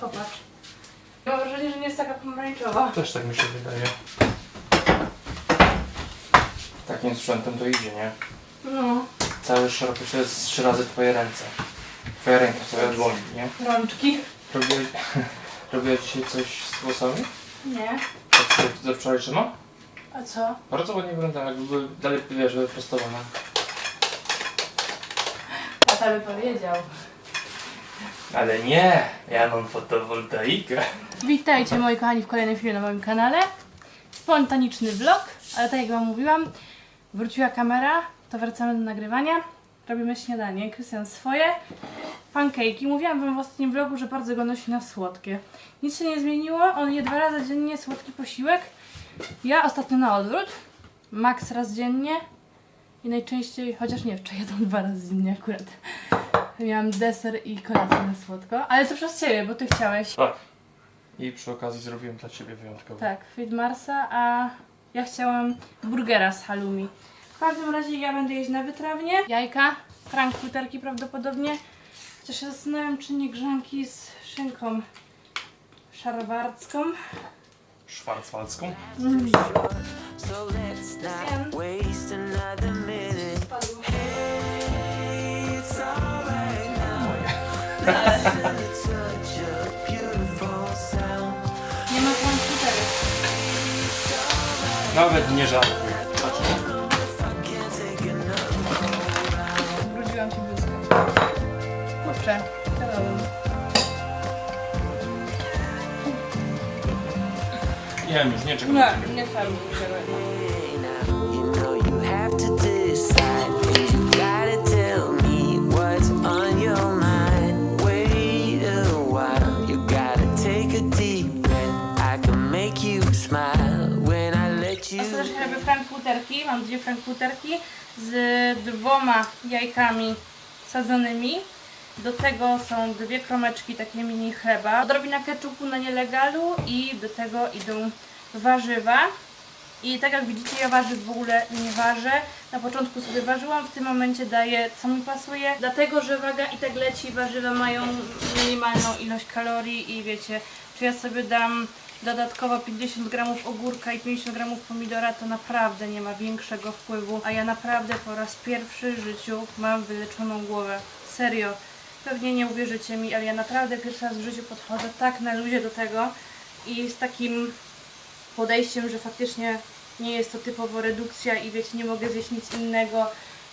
Popatrz. Mam wrażenie, że nie jest taka pomarańczowa. Też tak mi się wydaje. Takim sprzętem to idzie, nie? No, Cały szerokość to jest trzy razy twoje ręce. Twoja ręka, twoja dłoń, nie? rączki. Robiłeś, robiłeś dzisiaj coś z włosami? Nie. Tak wczoraj trzyma? A co? Bardzo ładnie wygląda, jakby były dalej, wiesz, wyprostowane. Tata by powiedział. Ale nie, ja mam fotowoltaikę. Witajcie moi kochani w kolejnym filmie na moim kanale. Spontaniczny vlog, ale tak jak wam mówiłam, wróciła kamera, to wracamy do nagrywania. Robimy śniadanie, Krystian swoje. Pancake'i. Mówiłam wam w ostatnim vlogu, że bardzo go nosi na słodkie. Nic się nie zmieniło, on je dwa razy dziennie, słodki posiłek. Ja ostatnio na odwrót. Max raz dziennie. I najczęściej, chociaż nie, wczoraj jadłam dwa razy dziennie akurat. Miałam deser i kolację na słodko. Ale to przez ciebie, bo ty chciałeś. Tak. I przy okazji zrobiłem dla ciebie wyjątkowo. Tak, Fit Marsa, a ja chciałam burgera z halloumi. W każdym razie ja będę jeść na wytrawnie. Jajka, frankfurterki prawdopodobnie. Chociaż się zastanawiam, czy nie grzanki z szynką szarwarcką. Szwarcwalską. So let's not waste another Nawet nie żartuj. Dlaczego? Can't take another. Brudziłam się bluzką. Kurczę, kawałem. Nie wiem, już nie czekam. Nie, na ciebie. nie chciałam burgera. Frankfurterki. Mam dwie frankfurterki z dwoma jajkami sadzonymi. Do tego są dwie kromeczki, takie mini chleba. Odrobina keczupu na nielegalu i do tego idą warzywa. I tak jak widzicie, ja warzyw w ogóle nie ważę. Na początku sobie ważyłam, w tym momencie daję co mi pasuje. Dlatego, że waga i tak leci, warzywa mają minimalną ilość kalorii i wiecie, czy ja sobie dam dodatkowo 50 gramów ogórka i 50 gramów pomidora, to naprawdę nie ma większego wpływu. A ja naprawdę po raz pierwszy w życiu mam wyleczoną głowę. Serio. Pewnie nie uwierzycie mi, ale ja naprawdę pierwszy raz w życiu podchodzę tak na luzie do tego i z takim podejściem, że faktycznie nie jest to typowo redukcja i wiecie, nie mogę zjeść nic innego,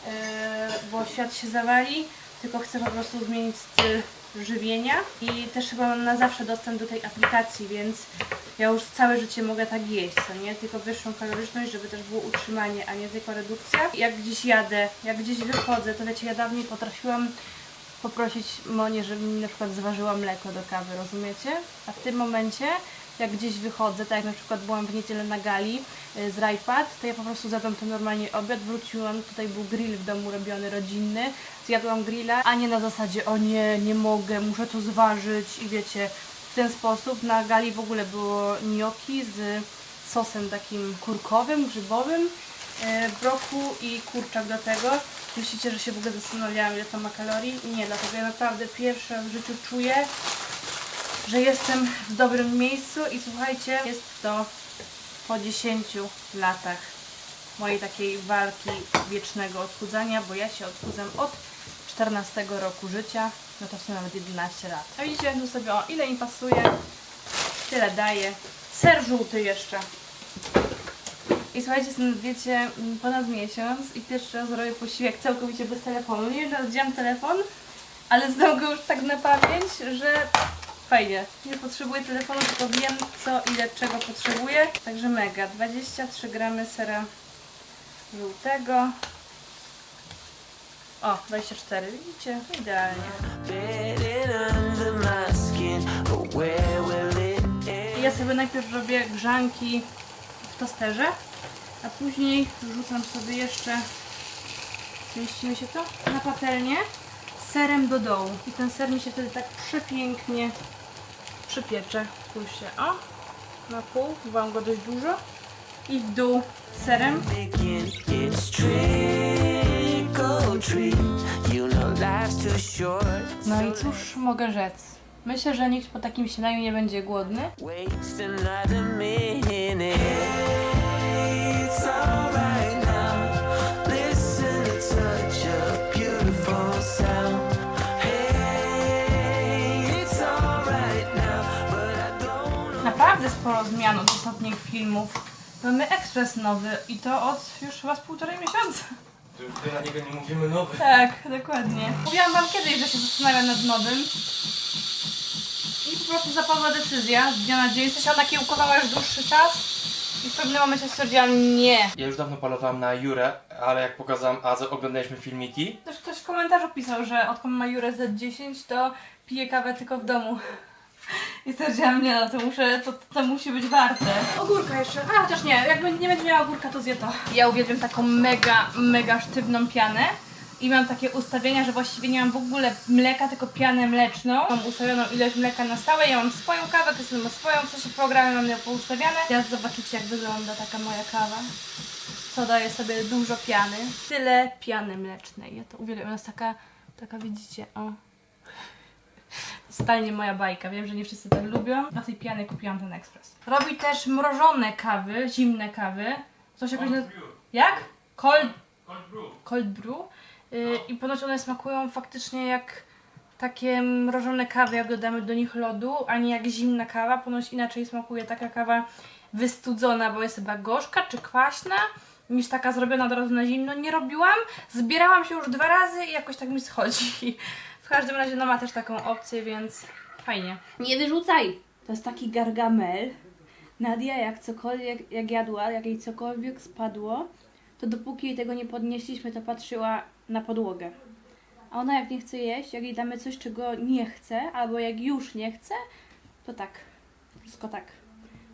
yy, bo świat się zawali, tylko chcę po prostu zmienić styl żywienia i też chyba mam na zawsze dostęp do tej aplikacji, więc ja już całe życie mogę tak jeść, co nie? Tylko wyższą kaloryczność, żeby też było utrzymanie, a nie tylko redukcja. Jak gdzieś jadę, jak gdzieś wychodzę, to wiecie, ja dawniej potrafiłam poprosić Monię, żeby mi na przykład zważyła mleko do kawy, rozumiecie? A w tym momencie, jak gdzieś wychodzę, tak jak na przykład byłam w niedzielę na gali y, z Rajpad, to ja po prostu zjadłam to normalnie obiad, wróciłam, tutaj był grill w domu robiony, rodzinny, zjadłam grilla, a nie na zasadzie, o nie, nie mogę, muszę to zważyć i wiecie, ten sposób na gali w ogóle było gnocchi z sosem takim kurkowym, grzybowym, e, broku i kurczak do tego. Myślicie, że się w ogóle zastanawiałam, ile to ma kalorii? Nie, dlatego ja naprawdę pierwsze w życiu czuję, że jestem w dobrym miejscu i słuchajcie, jest to po 10 latach mojej takiej walki wiecznego odchudzania, bo ja się odchudzam od 14 roku życia, no to w sumie nawet 11 lat. A widzicie, tu sobie, o, ile mi pasuje, tyle daję. Ser żółty jeszcze. I słuchajcie, mm, ponad miesiąc i pierwszy raz robię posiłek całkowicie bez telefonu. Nie wiem, wziąłem telefon, ale znam go już tak na pamięć, że fajnie. Nie potrzebuję telefonu, tylko wiem co, ile czego potrzebuję. Także mega. 23 gramy sera żółtego. O, 24, widzicie? Idealnie. Ja sobie najpierw robię grzanki w tosterze, a później wrzucam sobie jeszcze, zmieści mi się to, na patelnię serem do dołu. I ten ser mi się wtedy tak przepięknie przypiecze. Spójrzcie, o, na pół, mam go dość dużo. I w dół serem. No i cóż mogę rzec? Myślę, że nikt po takim śniadaniu nie będzie głodny. Naprawdę sporo zmian od ostatnich filmów. Mamy ekspres nowy i to od już chyba z półtorej miesiąca. My na niego nie mówimy nowy. Tak, dokładnie. Mówiłam wam kiedyś, że się zastanawiam nad nowym. I po prostu zapadła decyzja z dnia na dzień. W sensie ona kiełkowała już dłuższy czas. I w pewnym momencie stwierdziłam nie. Ja już dawno polowałem na Jurę, ale jak pokazałem Azę, oglądaliśmy filmiki. Też ktoś w komentarzu pisał, że odkąd ma Jurę Z10, to pije kawę tylko w domu. I stwierdziłam, nie no, to muszę, to, to musi być warte. Ogórka jeszcze, a chociaż nie, jakby nie będzie miała ogórka, to zje to. Ja uwielbiam taką mega, mega sztywną pianę. I mam takie ustawienia, że właściwie nie mam w ogóle mleka, tylko pianę mleczną. Mam ustawioną ilość mleka na stałe, ja mam swoją kawę, Krystian ma swoją, w sensie programy mam ją poustawiane. Teraz zobaczycie jak wygląda taka moja kawa co daje sobie dużo piany. Tyle piany mlecznej. Ja to uwielbiam. Ona jest taka, taka widzicie, o. Totalnie moja bajka. Wiem, że nie wszyscy tak lubią. Na tej piany kupiłam ten ekspres. Robi też mrożone kawy, zimne kawy. Coś jakoś... Jak? Cold... Cold brew. Yy, I ponoć one smakują faktycznie jak takie mrożone kawy, jak dodamy do nich lodu, a nie jak zimna kawa. Ponoć inaczej smakuje taka kawa wystudzona, bo jest chyba gorzka czy kwaśna, niż taka zrobiona od razu na zimno. Nie robiłam, zbierałam się już dwa razy i jakoś tak mi schodzi. W każdym razie no ma też taką opcję, więc fajnie. Nie wyrzucaj! To jest taki gargamel. Nadia jak cokolwiek, jak jadła, jak jej cokolwiek spadło, to dopóki jej tego nie podnieśliśmy, to patrzyła na podłogę. A ona jak nie chce jeść, jak jej damy coś, czego nie chce, albo jak już nie chce, to tak. Wszystko tak.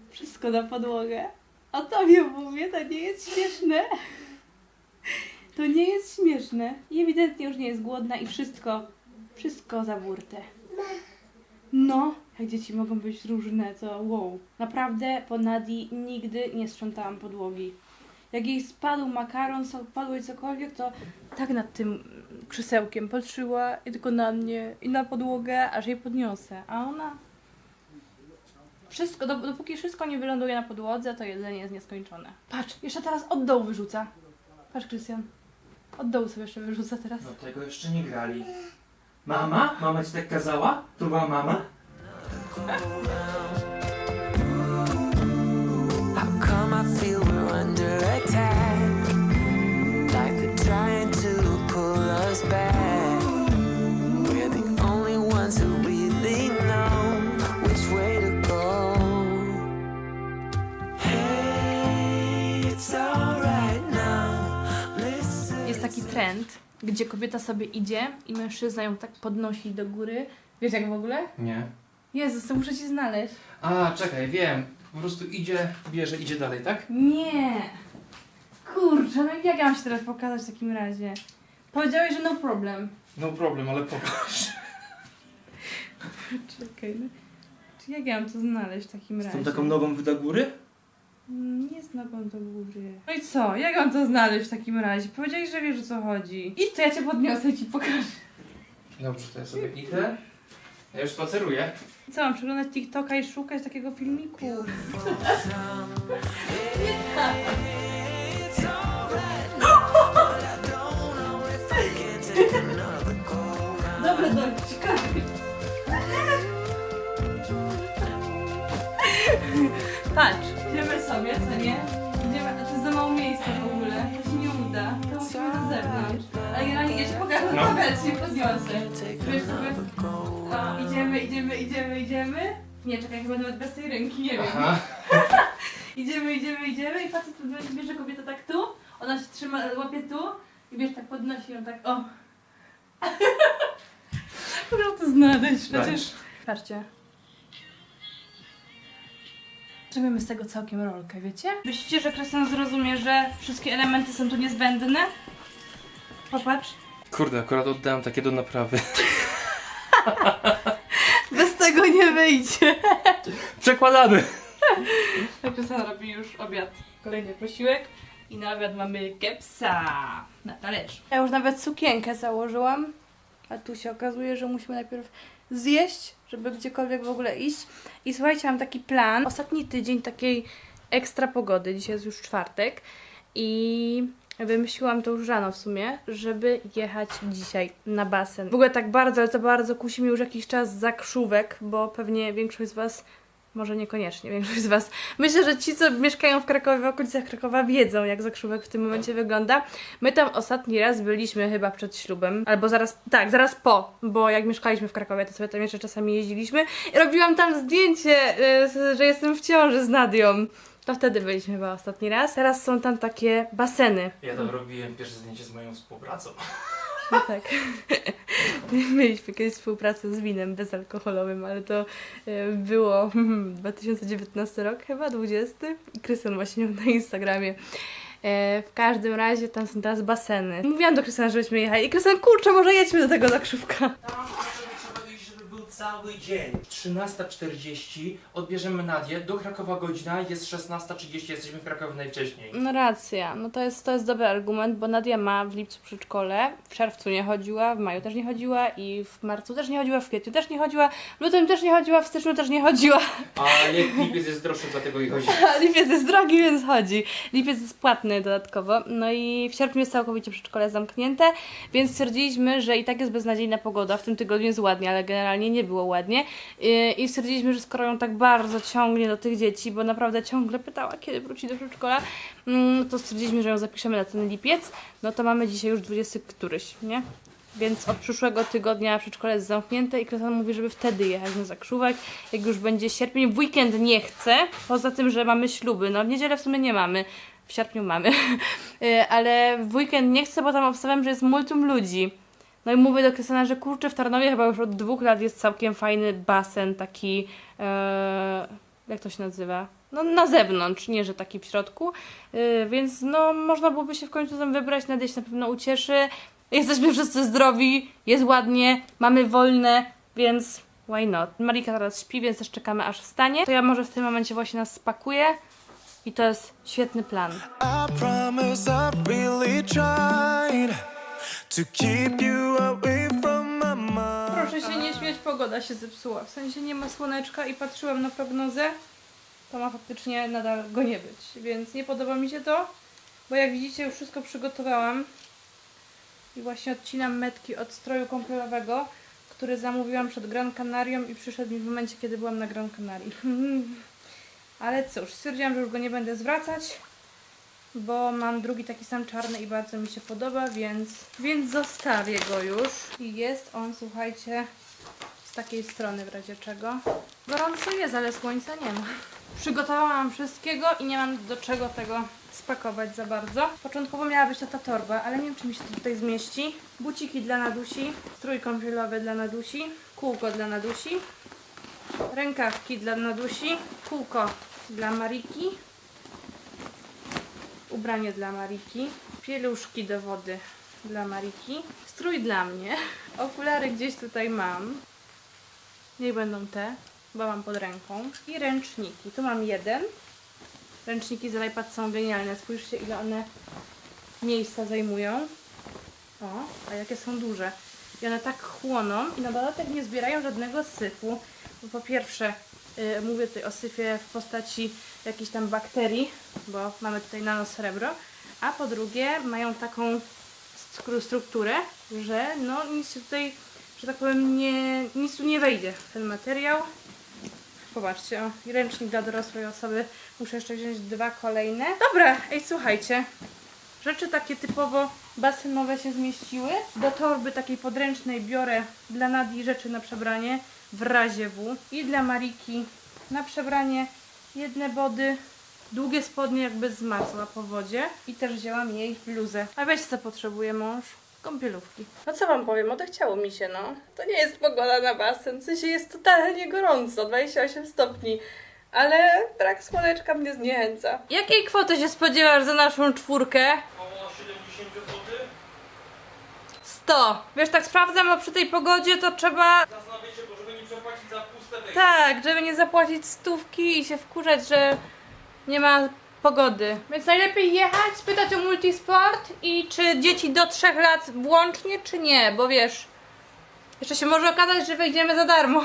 Wszystko na podłogę. O tobie mówię, to nie jest śmieszne. To nie jest śmieszne. I ewidentnie już nie jest głodna i wszystko, wszystko za burtę. No, jak dzieci mogą być różne, to wow. Naprawdę po Nadii nigdy nie sprzątałam podłogi. Jak jej spadł makaron, spadło jej cokolwiek, to tak nad tym krzesełkiem patrzyła i tylko na mnie i na podłogę, aż jej podniosę. A ona... Wszystko, dop- dopóki wszystko nie wyląduje na podłodze, to jedzenie jest nieskończone. Patrz, jeszcze teraz od dołu wyrzuca. Patrz, Krystian. Od dołu sobie jeszcze wyrzuca teraz. No tego jeszcze nie grali. Mama? Mama ci tak kazała? To była mama? Gdzie kobieta sobie idzie i mężczyzna ją tak podnosi do góry. Wiesz jak w ogóle? Nie. Jezus, to muszę ci znaleźć. A, czekaj, wiem. Po prostu idzie, bierze, idzie dalej, tak? Nie! Kurczę, no jak ja mam się teraz pokazać w takim razie? Powiedziałeś, że no problem. No problem, ale pokaż. Czekaj, no. Czy jak ja mam to znaleźć w takim Z razie? tą taką nogą do góry? Mm, Nie z nogą do góry. No i co? Jak mam to znaleźć w takim razie? Powiedziałeś, że wiesz o co chodzi. I to ja cię podniosę i ci pokażę. Dobrze, to ja sobie idę. Ja już spaceruję. Co, mam przeglądać TikToka i szukać takiego filmiku? Dobre, dobre, ciekawe. Patrz, idziemy sobie, co nie? Idziemy, a to jest za mało miejsca w ogóle. To się nie uda. To musimy na zewnątrz. Ale generalnie, ja ci pokażę No. tabelę, ci podniosę. Wiesz sobie, o, idziemy, idziemy, idziemy, idziemy. Nie, czekaj, chyba nawet bez tej ręki, nie wiem. Idziemy, idziemy, idziemy i facet bierze kobietę tak tu, ona się trzyma, łapie tu i wiesz, tak podnosi ją tak, o. Muszę to znaleźć przecież. Patrzcie. Zrobimy z tego całkiem rolkę, wiecie? Myślicie, że Krystian zrozumie, że wszystkie elementy są tu niezbędne? Popatrz. Kurde, akurat oddałem takie do naprawy. Bez tego nie wyjdzie. Przekładamy! Krystian robi już obiad. Kolejny posiłek. I na obiad mamy kepsa na talerzu. Ja już nawet sukienkę założyłam. A tu się okazuje, że musimy najpierw zjeść, żeby gdziekolwiek w ogóle iść. I słuchajcie, mam taki plan. Ostatni tydzień takiej ekstra pogody. Dzisiaj jest już czwartek. I wymyśliłam to już rano w sumie, żeby jechać dzisiaj na basen. W ogóle tak bardzo, ale to bardzo kusi mnie już jakiś czas zakrzówek, bo pewnie większość z Was może niekoniecznie, większość z Was. Myślę, że ci, co mieszkają w Krakowie, w okolicach Krakowa, wiedzą, jak zakrzówek w tym momencie wygląda. My tam ostatni raz byliśmy chyba przed ślubem, albo zaraz, tak, zaraz po, bo jak mieszkaliśmy w Krakowie, to sobie tam jeszcze czasami jeździliśmy. I robiłam tam zdjęcie, y, że jestem w ciąży z Nadią. To wtedy byliśmy chyba ostatni raz. Teraz są tam takie baseny. Ja tam robiłem pierwsze zdjęcie z moją współpracą. No tak. Mieliśmy kiedyś współpracę z winem bezalkoholowym, ale to e, było 2019 rok chyba, 20. I Krystian właśnie miał na Instagramie. E, W każdym razie tam są teraz baseny. Mówiłam do Krystiana, żebyśmy jechali. I Krystian, kurczę, może jedźmy do tego zakrzówka. Tam trzeba iść, żeby był cały dzień. 13.40 odbierzemy Nadię, do Krakowa godzina, jest 16.30, jesteśmy w Krakowie najwcześniej. No racja, no to jest, to jest dobry argument, bo Nadia ma w lipcu przedszkole, w czerwcu nie chodziła, w maju też nie chodziła i w marcu też nie chodziła, w kwietniu też nie chodziła, w lutym też nie chodziła, w styczniu też nie chodziła. A lipiec jest droższy, dlatego i chodzi. A lipiec jest drogi, więc chodzi. Lipiec jest płatny dodatkowo. No i w sierpniu jest całkowicie przedszkole zamknięte, więc stwierdziliśmy, że i tak jest beznadziejna pogoda. W tym tygodniu jest ładnie, ale generalnie nie było ładnie. Yy, I stwierdziliśmy, że skoro ją tak bardzo ciągnie do tych dzieci, bo naprawdę ciągle pytała, kiedy wróci do przedszkola, mm, to stwierdziliśmy, że ją zapiszemy na ten lipiec. No to mamy dzisiaj już 20 któryś, nie? Więc od przyszłego tygodnia przedszkole jest zamknięte i Krystian mówi, żeby wtedy jechać na zakrzówek, jak już będzie sierpień. W weekend nie chce, poza tym, że mamy śluby. No w niedzielę w sumie nie mamy, w sierpniu mamy, Y, ale w weekend nie chcę, bo tam obstawiam, że jest multum ludzi. No i mówię do Krystiana, że kurczę, w Tarnowie chyba już od dwóch lat jest całkiem fajny basen, taki, e, jak to się nazywa? No na zewnątrz, nie że taki w środku, Y, więc no można byłoby się w końcu tam wybrać, Nadia się na pewno ucieszy. Jesteśmy wszyscy zdrowi, jest ładnie, mamy wolne, więc why not? Marika teraz śpi, więc też czekamy aż wstanie. To ja może w tym momencie właśnie nas spakuję i to jest świetny plan. I promise I really tried to keep you away from. Proszę się nie śmiać, pogoda się zepsuła. W sensie nie ma słoneczka i patrzyłam na prognozę, to ma faktycznie nadal go nie być. Więc nie podoba mi się to, bo jak widzicie już wszystko przygotowałam. I właśnie odcinam metki od stroju kąpielowego, który zamówiłam przed Gran Canarią i przyszedł mi w momencie, kiedy byłam na Gran Canarii. Ale cóż, stwierdziłam, że już go nie będę zwracać, bo mam drugi taki sam czarny i bardzo mi się podoba, więc, więc zostawię go już. I jest on, słuchajcie, z takiej strony w razie czego. Gorąco jest, ale słońca nie ma. Przygotowałam wszystkiego i nie mam do czego tego spakować za bardzo. Początkowo miała być to ta torba, ale nie wiem, czy mi się to tutaj zmieści. Buciki dla Nadusi, strój kąpielowy dla Nadusi, kółko dla Nadusi, rękawki dla Nadusi, kółko dla Mariki, ubranie dla Mariki, pieluszki do wody dla Mariki, strój dla mnie, okulary gdzieś tutaj mam, niech będą te, bo mam pod ręką, i ręczniki. Tu mam jeden. Ręczniki z iPad są genialne, spójrzcie ile one miejsca zajmują. O, a jakie są duże. I one tak chłoną i na dodatek nie zbierają żadnego syfu. Bo po pierwsze, mówię tutaj o syfie w postaci jakichś tam bakterii, bo mamy tutaj nanosrebro. A po drugie, mają taką stru- strukturę, że no nic tutaj, że tak powiem, nie, nic tu nie wejdzie w ten materiał. Popatrzcie, o, ręcznik dla dorosłej osoby. Muszę jeszcze wziąć dwa kolejne. Dobra, ej, słuchajcie. Rzeczy takie typowo basenowe się zmieściły. Do torby takiej podręcznej biorę dla Nadii rzeczy na przebranie w razie W. I dla Mariki na przebranie jedne body, długie spodnie jakby zmarzła po wodzie. I też wzięłam jej bluzę. A weź co potrzebuje mąż? Kąpielówki. No co wam powiem, odechciało mi się, no. To nie jest pogoda na basen, w sensie jest totalnie gorąco, 28 stopni. Ale brak słoneczka mnie zniechęca. Jakiej kwoty się spodziewasz za naszą czwórkę? Około 70 zł? 100. Wiesz, tak sprawdzam, bo przy tej pogodzie to trzeba... Zastanawiajcie, bo żeby nie przepłacić za puste wejście. Tak, żeby nie zapłacić stówki i się wkurzać, że nie ma pogody. Więc najlepiej jechać, spytać o multisport i czy dzieci do 3 lat włącznie, czy nie, bo wiesz... Jeszcze się może okazać, że wejdziemy za darmo.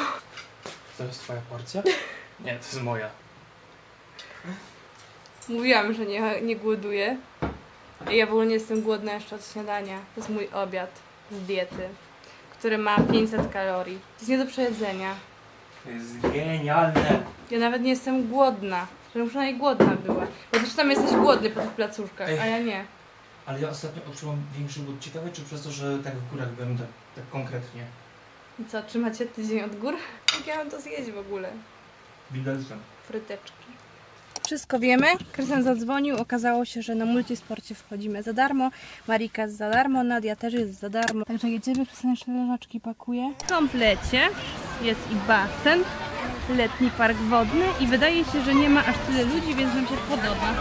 To jest twoja porcja? Nie, to jest moja. Mówiłam, że nie, nie głoduję. Ja w ogóle nie jestem głodna jeszcze od śniadania. To jest mój obiad z diety, który ma 500 kalorii. To jest nie do przejedzenia. To jest genialne. Ja nawet nie jestem głodna. Żebym przynajmniej głodna była. Bo też tam jesteś głodny po tych placuszkach, Ej. a ja nie. Ale ja ostatnio odczułam większy głód. Ciekawe, czy przez to, że tak w górach byłem tak, tak konkretnie. I co, trzymacie tydzień od gór? Jak ja mam to zjeść w ogóle? Widelcem. Fryteczki. Wszystko wiemy. Krystian zadzwonił. Okazało się, że na multisporcie wchodzimy za darmo. Marika jest za darmo, Nadia też jest za darmo. Także jedziemy, Krystian jeszcze leżaczki pakuje. W komplecie jest i basen, letni park wodny i wydaje się, że nie ma aż tyle ludzi, więc nam się podoba.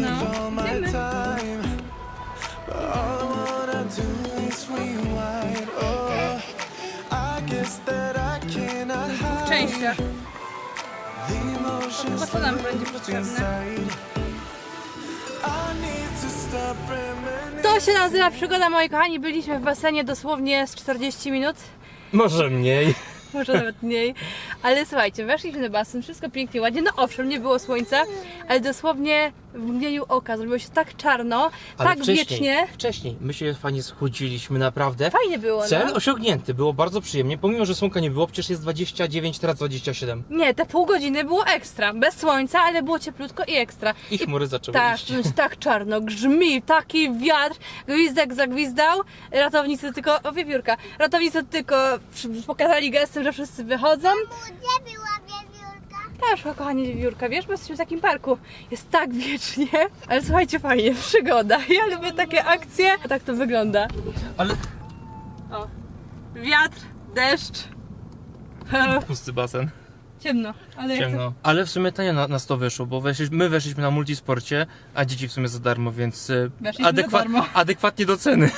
No, wiemy. Chyba to nam będzie potrzebne. inside. I need to stop reminiscing. To się nazywa przygoda, moi kochani. Byliśmy w basenie dosłownie z 40 minut. Może mniej. może nawet mniej. Ale słuchajcie, weszliśmy na basen, wszystko pięknie, ładnie. No owszem, nie było słońca, ale dosłownie w mgnieniu oka zrobiło się tak czarno, tak wiecznie. Wcześniej. My się fajnie schłodziliśmy, naprawdę. Fajnie było, Cel no. osiągnięty, było bardzo przyjemnie, pomimo, że słonka nie było, przecież jest 29, teraz 27. Nie, te pół godziny było ekstra. Bez słońca, ale było cieplutko i ekstra. I chmury zaczęły Tak, iść. no, tak czarno, grzmi, taki wiatr, gwizdek zagwizdał, ratownicy tylko, o wiewiórka, ratownicy tylko przy- pokazali gestem, że wszyscy wychodzą. Gdzie była? Też, kochanie wiewiórka, wiesz, bo jesteśmy w takim parku. Jest tak wiecznie, ale słuchajcie, fajnie, przygoda. Ja lubię takie akcje. A tak to wygląda. Ale O, wiatr, deszcz. pusty basen. Ciemno, ale jak Ciemno. Ale w sumie tanie na, nas to wyszło, bo weszliśmy, my weszliśmy na multisporcie, a dzieci w sumie za darmo, więc Weszliśmy za darmo. adekwatnie do ceny.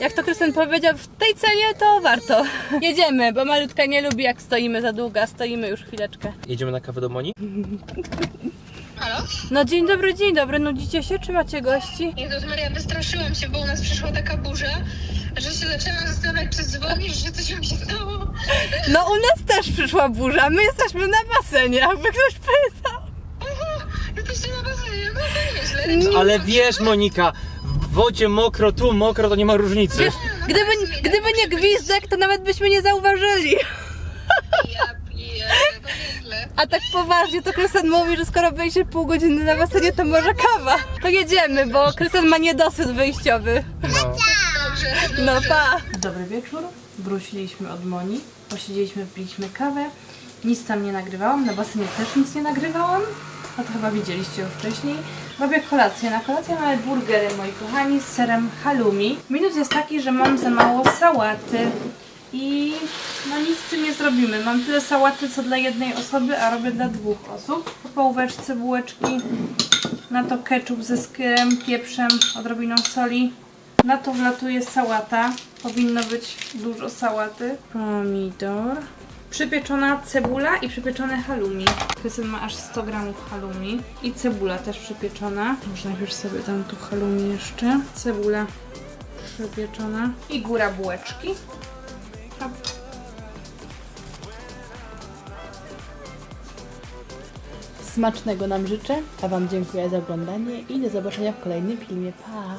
Jak to Krystian powiedział, w tej cenie to warto. Jedziemy, bo malutka nie lubi jak stoimy za długo, a stoimy już chwileczkę. Jedziemy na kawę do Moni? No dzień dobry, dzień dobry, nudzicie się, czy macie gości? Jezus Maria, wystraszyłam się, bo u nas przyszła taka burza, że się zaczęłam zastanawiać, czy dzwonisz, że coś mi się stało. No u nas też przyszła burza, my jesteśmy na basenie, jakby ktoś pytał. Oho, jesteście na basenie, no to nieźle. Ale wiesz Monika, wodzie mokro, tu mokro, to nie ma różnicy. Wiesz, gdyby, gdyby nie gwizdek, to nawet byśmy nie zauważyli. Ja piję, to nieźle. A tak poważnie, to Krystian mówi, że skoro byliśmy pół godziny na basenie, to może kawa. To jedziemy, bo Krystian ma niedosyt wyjściowy. No. Dobrze, No pa! Dobry wieczór. Wróciliśmy od Moni. Posiedzieliśmy, piliśmy kawę. Nic tam nie nagrywałam. Na basenie też nic nie nagrywałam. A to chyba widzieliście już wcześniej. Robię kolację. Na kolację mamy burgery, moi kochani, z serem halloumi. Minus jest taki, że mam za mało sałaty. I no nic z tym nie zrobimy. Mam tyle sałaty, co dla jednej osoby, a robię dla dwóch osób. Po połóweczce bułeczki. Na to ketchup ze skyrem, pieprzem, odrobiną soli. Na to wlatuje sałata. Powinno być dużo sałaty. Pomidor. Przypieczona cebula i przypieczone halloumi. Krystian ma aż 100 gramów halloumi. I cebula też przypieczona. Może najpierw sobie dam tu halloumi jeszcze. Cebula przypieczona. I góra bułeczki. Hop. Smacznego nam życzę, a Wam dziękuję za oglądanie i do zobaczenia w kolejnym filmie. Pa!